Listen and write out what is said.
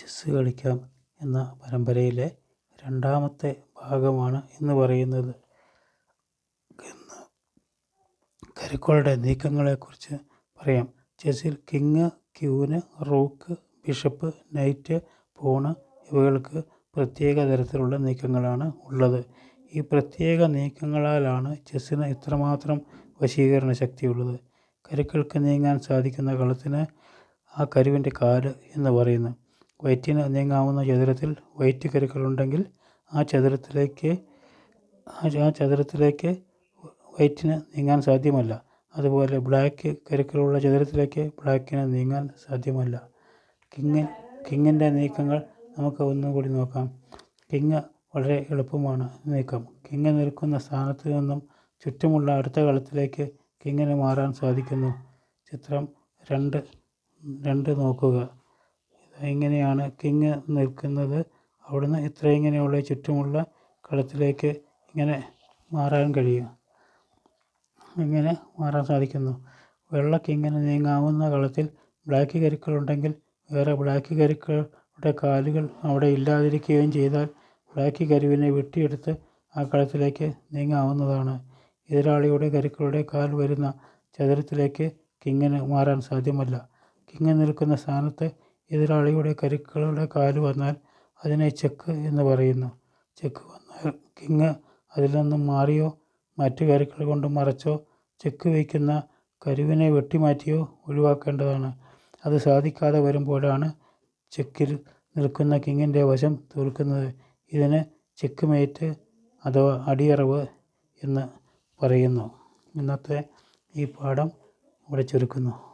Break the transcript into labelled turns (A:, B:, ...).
A: Chess കളിക്കാം എന്ന പരമ്പരയിലെ രണ്ടാമത്തെ ഭാഗമാണ് എന്ന് പറയുന്നത്. ഇന്ന് കരുക്കളുടെ നീക്കങ്ങളെക്കുറിച്ച് പറയാം. ചെസ്സിൽ king queen rook bishop knight pawn ഇവകൾക്ക് പ്രത്യേക തരത്തിലുള്ള നീക്കങ്ങളാണ് ഉള്ളത്. ഈ പ്രത്യേക നീക്കങ്ങളാലാണ് ചെസ്സിന് ഇത്രമാത്രം വശീകരണ ശക്തിയുള്ളത്. കരുക്കൾക്ക് നീങ്ങാൻ സാധിക്കുന്ന കളത്തിന് ആ കരുവിന്റെ കാൽ എന്ന് പറയുന്നു. വൈറ്റിന് നീങ്ങാവുന്ന ചതുരത്തിൽ വൈറ്റ് കരുക്കളുണ്ടെങ്കിൽ ആ ചതുരത്തിലേക്ക് ആ ചതുരത്തിലേക്ക് വൈറ്റിന് നീങ്ങാൻ സാധ്യമല്ല. അതുപോലെ ബ്ലാക്ക് കരുക്കളുള്ള ചതുരത്തിലേക്ക് ബ്ലാക്കിന് നീങ്ങാൻ സാധ്യമല്ല. കിങ് കിങ്ങിന്റെ നീക്കങ്ങൾ നമുക്ക് ഒന്നുകൂടി നോക്കാം. കിങ് വളരെ എളുപ്പമാണ് നീക്കം. കിങ് നിൽക്കുന്ന സ്ഥാനത്ത് നിന്നും ചുറ്റുമുള്ള അടുത്ത കളത്തിലേക്ക് കിങ്ങിന് മാറാൻ സാധിക്കുന്നു. ചിത്രം രണ്ട് രണ്ട് നോക്കുക. ഇങ്ങനെയാണ് കിങ് നിൽക്കുന്നത്? അവിടുന്ന് ഇത്ര ഇങ്ങനെയുള്ള ചുറ്റുമുള്ള കളത്തിലേക്ക് ഇങ്ങനെ മാറാൻ കഴിയും. ഇങ്ങനെ മാറാൻ സാധിക്കുന്നു. വെള്ള കിങ്ങിന് നീങ്ങാവുന്ന കളത്തിൽ ബ്ലാക്ക് കരുക്കളുണ്ടെങ്കിൽ വേറെ ബ്ലാക്ക് കരുക്കളുടെ കാലുകൾ അവിടെ ഇല്ലാതിരിക്കുകയും ചെയ്താൽ ബ്ലാക്ക് കരുവിനെ വെട്ടിയെടുത്ത് ആ കളത്തിലേക്ക് നീങ്ങാവുന്നതാണ്. എതിരാളിയുടെ കരുക്കളുടെ കാൽ വരുന്ന ചതുരത്തിലേക്ക് കിങ്ങിന് മാറാൻ സാധ്യമല്ല. കിങ് നിൽക്കുന്ന സ്ഥാനത്ത് എതിരാളിയുടെ കരുക്കളുടെ കാൽ വന്നാൽ അതിനെ ചെക്ക് എന്ന് പറയുന്നു. ചെക്ക് വന്നാൽ കിങ് അതിൽ നിന്നും മാറിയോ? മറ്റു കരുക്കൾ കൊണ്ട് മറച്ചോ? ചെക്ക് വയ്ക്കുന്ന കരുവിനെ വെട്ടിമാറ്റിയോ? ഒഴിവാക്കേണ്ടതാണ്. അത് സാധിക്കാതെ വരുമ്പോഴാണ് ചെക്കിൽ നിൽക്കുന്ന കിങ്ങിന്റെ വശം തോൽക്കുന്നത്. ഇതിന് ചെക്ക് മേറ്റ് അഥവാ അടിയറവ് എന്ന് പറയുന്നു. ഇന്നത്തെ ഈ പാഠം ഇവിടെ ചുരുക്കുന്നു.